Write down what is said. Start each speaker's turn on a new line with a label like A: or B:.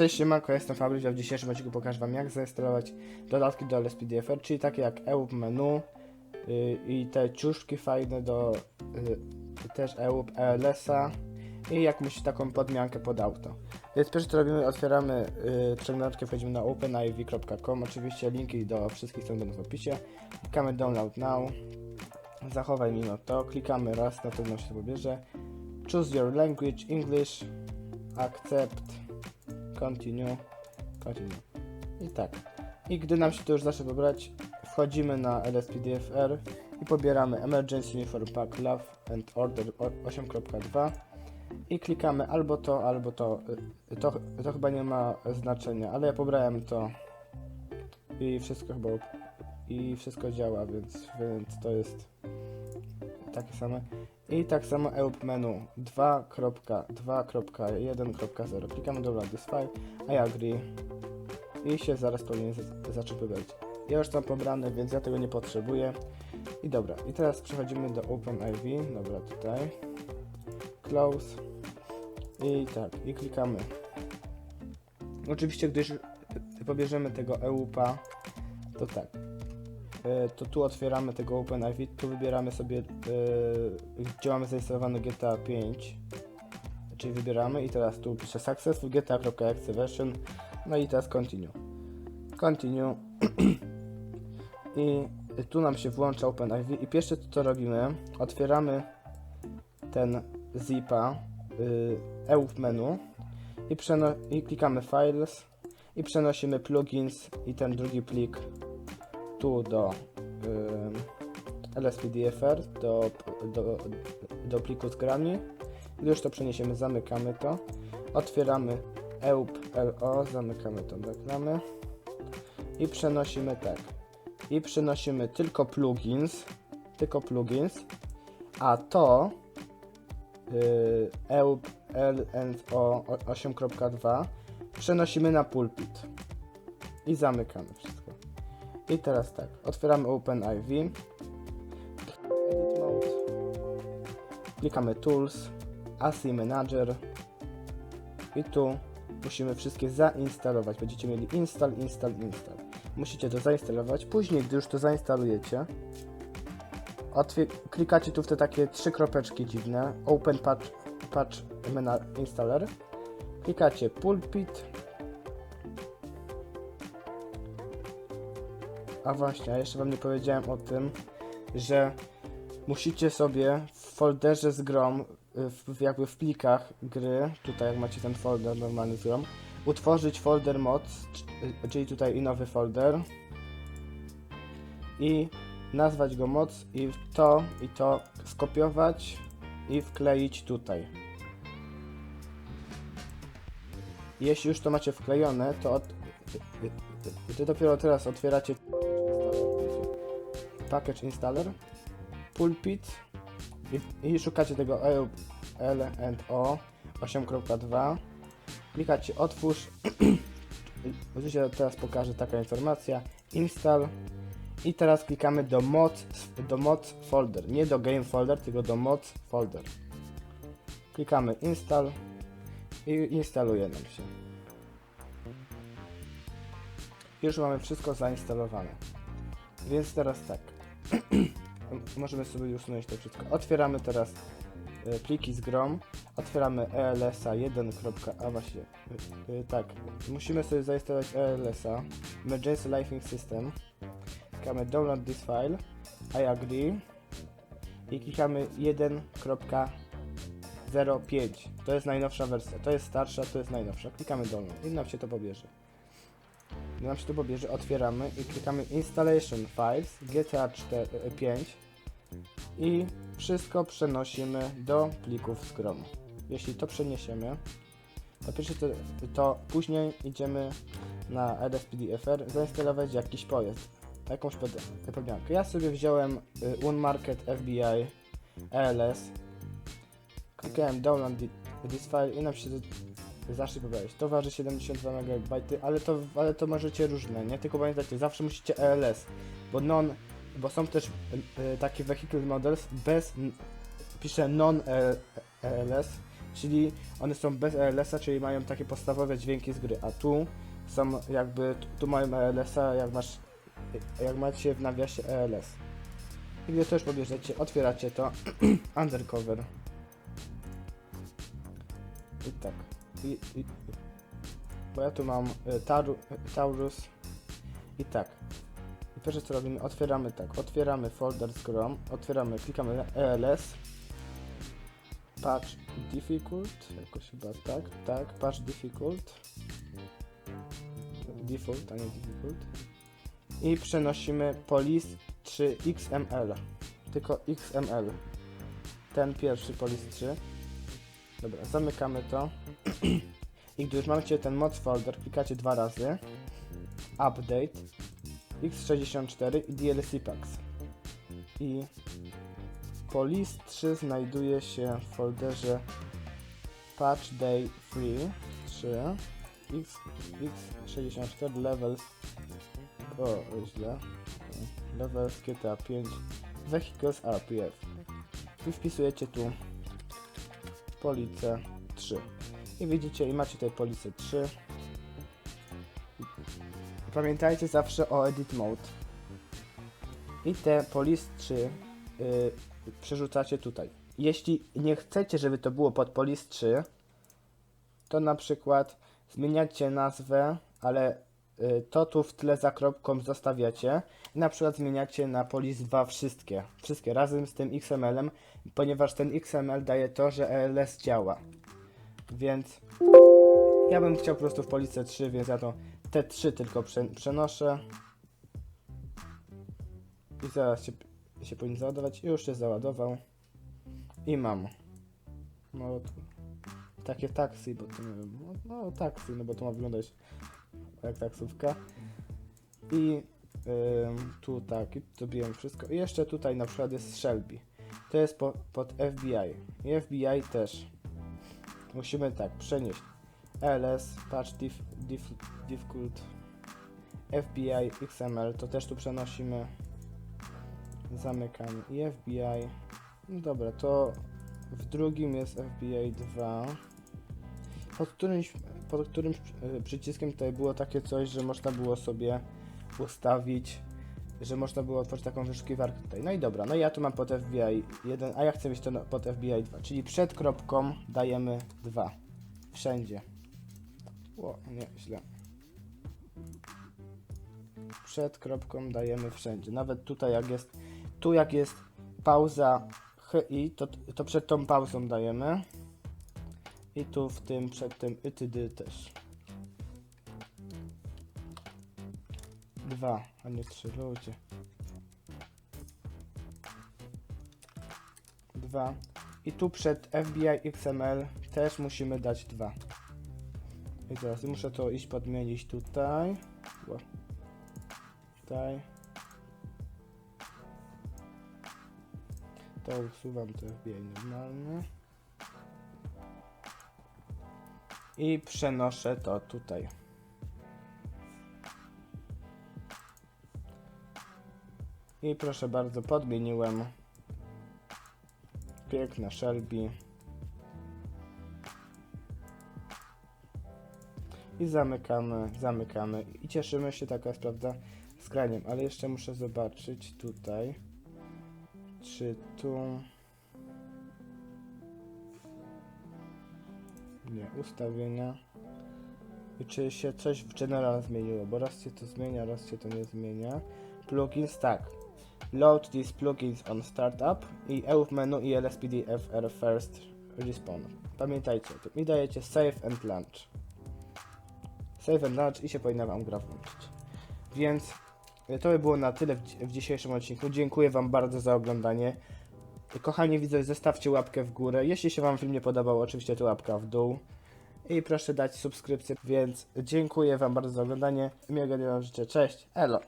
A: Cześć, siemanko, jestem Fabryś, a w dzisiejszym odcinku pokażę wam jak zainstalować dodatki do LSPDFR, czyli takie jak EUP menu yy, i te ciuszki fajne do yy, też EUP ELS-a i jakąś taką podmiankę pod auto. Więc pierwsze co robimy, otwieramy yy, przeglądarkę, wchodzimy na openiv.com, oczywiście linki do wszystkich stron będą w opisie, klikamy download now, zachowaj mimo to, klikamy raz, na pewno się to pobierze, choose your language, English, accept, continue, continue. I tak. I gdy nam się to już zacznie pobrać, wchodzimy na LSPDFR i pobieramy Emergency Uniform Pack Love and Order o- 8.2 i klikamy albo to, albo to. Y, to. To chyba nie ma znaczenia, ale ja pobrałem to i wszystko chyba i wszystko działa, więc, więc to jest takie same. I tak samo EUP menu 2.2.1.0. Klikamy dobra this file, I agree i się zaraz powinien z- zacząć pobierać. Ja już tam pobrany, więc ja tego nie potrzebuję. I dobra, i teraz przechodzimy do OpenIV, dobra tutaj, close i tak, i klikamy. Oczywiście, gdyż pobierzemy tego EUPA, to tak, to tu otwieramy tego OpenIV, tu wybieramy sobie, e, gdzie mamy zainstalowane GTA 5, czyli wybieramy i teraz tu pisze successful GTA.exe version, no i teraz continue. Continue. I tu nam się włącza OpenIV i pierwsze co robimy, otwieramy ten zipa y, EUF menu i, i klikamy files i przenosimy plugins i ten drugi plik tu do y, LSPDFR, do, do, do pliku z grami. Gdy już to przeniesiemy, zamykamy to. Otwieramy EUP LO, zamykamy tą reklamę i przenosimy tak. I przenosimy tylko plugins, tylko plugins, a to y, EUP LNO 8.2 przenosimy na pulpit i zamykamy wszystko. I teraz tak, otwieramy OpenIV, Edit Mode, klikamy Tools, ASI Manager i tu musimy wszystkie zainstalować. Będziecie mieli install, install, install. Musicie to zainstalować. Później, gdy już to zainstalujecie, otwie- klikacie tu w te takie trzy kropeczki dziwne, Open Patch, patch Installer, klikacie Pulpit, A właśnie, a jeszcze wam nie powiedziałem o tym, że musicie sobie w folderze z grom, y, w, jakby w plikach gry, tutaj jak macie ten folder normalny z grom, utworzyć folder mods, c- y, czyli tutaj i nowy folder i nazwać go mods i to i to skopiować i wkleić tutaj. Jeśli już to macie wklejone, to, od, y, y, y, to dopiero teraz otwieracie package installer, pulpit i, i szukacie tego E L and O 8.2 klikacie otwórz. Oczywiście teraz pokażę taka informacja. Install. I teraz klikamy do mods, do mods folder. Nie do game folder, tylko do mods folder. Klikamy install i instaluje nam się. Już mamy wszystko zainstalowane. Więc teraz tak. Możemy sobie usunąć to wszystko. Otwieramy teraz e, pliki z grom. Otwieramy ELSA 1. A właśnie. e, e, tak. Musimy sobie zainstalować ELSA Emergency Lighting System. Klikamy download this file. I agree. I klikamy 1.05. To jest najnowsza wersja. To jest starsza, to jest najnowsza. Klikamy download i nam się to pobierze. Się to pobierze, otwieramy i klikamy Installation Files GTA 4, 5 i wszystko przenosimy do plików z. Jeśli to przeniesiemy, to pierwsze to, to później idziemy na LSPDFR zainstalować jakiś pojazd, jakąś pod- podmiankę. Ja sobie wziąłem y, Unmarket FBI ELS, klikałem Download thi- this file i nam się zacznie pobierać. To waży 72 MB, ale to, ale to możecie różne, nie? Tylko pamiętajcie, zawsze musicie ELS, bo non, bo są też y, y, takie vehicle models bez, piszę non ELS, czyli one są bez ELS-a, czyli mają takie podstawowe dźwięki z gry, a tu są jakby, tu mają ELS-a, jak masz, jak macie w nawiasie ELS. I gdy to już pobierzecie, otwieracie to, undercover. I tak. I, i, bo ja tu mam y, taru, y, Taurus. I tak. I pierwsze co robimy, otwieramy tak. Otwieramy folder z Chrome, otwieramy, klikamy ELS. Patch difficult, jakoś chyba tak, tak, patch difficult. Default, a nie difficult. I przenosimy polis 3 XML. Tylko XML. Ten pierwszy polis 3. Dobra, zamykamy to. I gdy już macie ten moc folder, klikacie dwa razy. Update. X64 i DLC Packs. I Polis 3 znajduje się w folderze Patch Day Free 3 X, X64 Levels o, źle Levels GTA 5 Vehicles RPF i wpisujecie tu Police 3 i widzicie i macie tutaj Police 3 Pamiętajcie zawsze o Edit Mode. I te Police 3 y, przerzucacie tutaj. Jeśli nie chcecie, żeby to było pod Polis 3, to na przykład zmieniacie nazwę, ale to tu w tle za kropką zostawiacie na przykład zmieniacie na Polis 2 wszystkie, wszystkie razem z tym XML-em, ponieważ ten XML daje to, że ELS działa. Więc ja bym chciał po prostu w Police 3, więc ja to te 3 tylko prze, przenoszę. I zaraz się się powinien załadować. Już się załadował. I mam. No, takie taksi, bo to nie wiem. No, no taksi, no bo to ma wyglądać jak taksówka. I tu tak, zrobiłem wszystko. I jeszcze tutaj na przykład jest Shelby. To jest po, pod FBI. I FBI też. Musimy tak przenieść. LS, patch diff, difficult, FBI, XML, to też tu przenosimy. Zamykamy i FBI. No dobra, to w drugim jest FBI 2. Pod którymś, pod którymś e, przyciskiem tutaj było takie coś, że można było sobie ustawić, że można było otworzyć taką wyszukiwarkę tutaj. No i dobra, no ja tu mam pod FBI 1, a ja chcę mieć to pod FBI 2, czyli przed kropką dajemy 2. Wszędzie. O, nie, źle. Przed kropką dajemy wszędzie. Nawet tutaj jak jest tu jak jest pauza HI, to, to przed tą pauzą dajemy. I tu w tym, przed tym itd też. Dwa, a nie trzy, ludzie. Dwa. I tu przed FBI XML też musimy dać dwa. I teraz muszę to iść podmienić tutaj. Tutaj. To usuwam to FBI normalnie. I przenoszę to tutaj. I proszę bardzo, podmieniłem. Piękna Shelby. I zamykamy, zamykamy. I cieszymy się, taka jest prawda, z graniem. Ale jeszcze muszę zobaczyć tutaj. Czy tu... Nie, ustawienia. I czy się coś w General zmieniło, bo raz się to zmienia, raz się to nie zmienia. Plugins, tak. Load these plugins on startup i EUF menu i LSPDFR first respawn. Pamiętajcie o tym. I dajecie save and launch. Save and launch i się powinna wam gra włączyć. Więc to by było na tyle w dzisiejszym odcinku. Dziękuję Wam bardzo za oglądanie. Kochani widzowie, zostawcie łapkę w górę. Jeśli się Wam film nie podobał, oczywiście to łapka w dół. I proszę dać subskrypcję, więc dziękuję Wam bardzo za oglądanie. Miłego dnia życzę. Cześć, elo!